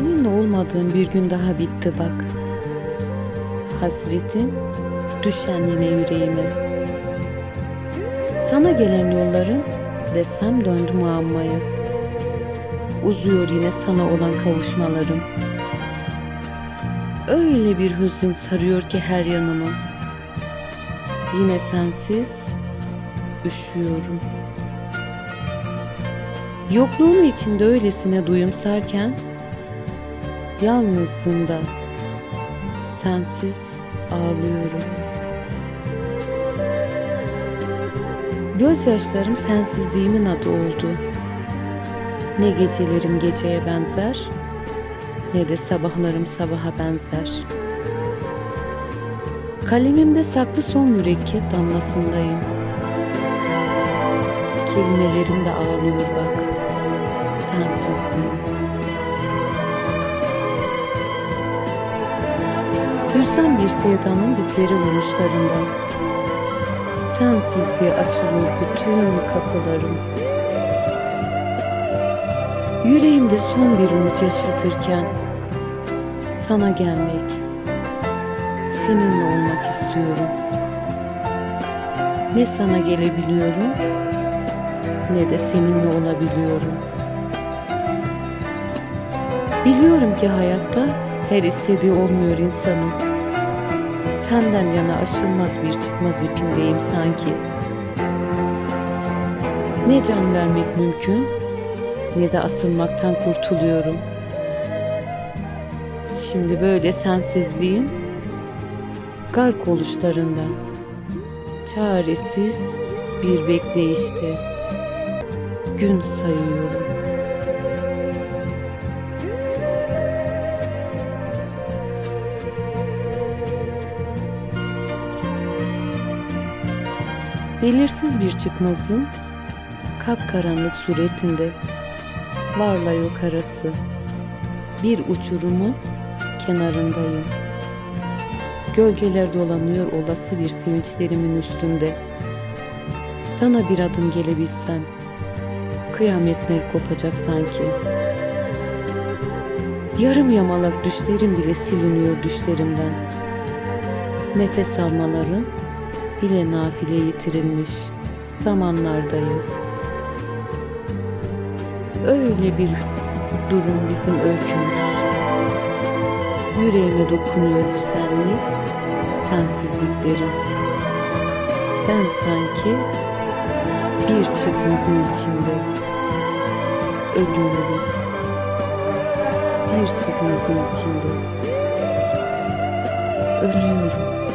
Unutamadığım bir gün daha bitti bak. Hasretin düşen yine yüreğime. Sana gelen yollarım desem döndü muammaya. Uzuyor yine sana olan kavuşmalarım. Öyle bir hüzün sarıyor ki her yanımı. Yine sensiz üşüyorum. Yokluğunu içimde öylesine duyumsarken yalnızlığımda sensiz ağlıyorum. Gözyaşlarım sensizliğimin adı oldu. Ne gecelerim geceye benzer, ne de sabahlarım sabaha benzer. Kalemimde saklı son mürekkep damlasındayım. Kelimelerim de ağlıyor bak, sensizliğim. Hüzden bir sevdanın dipleri vuruşlarında. Sensizliğe açılıyor bütün kapılarım. Yüreğimde son bir umut yaşatırken sana gelmek, seninle olmak istiyorum. Ne sana gelebiliyorum ne de seninle olabiliyorum. Biliyorum ki hayatta her istediği olmuyor insanın. Senden yana aşılmaz bir çıkmaz ipindeyim sanki. Ne can vermek mümkün ne de asılmaktan kurtuluyorum. Şimdi böyle sensizliğin gark oluşlarında çaresiz bir bekleyişte gün sayıyorum. Belirsiz bir çıkmazın kapkaranlık suretinde varla yok arası bir uçurumun kenarındayım. Gölgeler dolanıyor olası bir sevinçlerimin üstünde. Sana bir adım gelebilsem kıyametler kopacak sanki. Yarım yamalak düşlerim bile siliniyor düşlerimden. Nefes almalarım bile nafile yitirilmiş zamanlardayım. Öyle bir durum bizim öykümüz. Yüreğime dokunuyor bu senli, sensizliklerin. Ben sanki bir çıkmazın içinde ölüyorum. Bir çıkmazın içinde ölüyorum.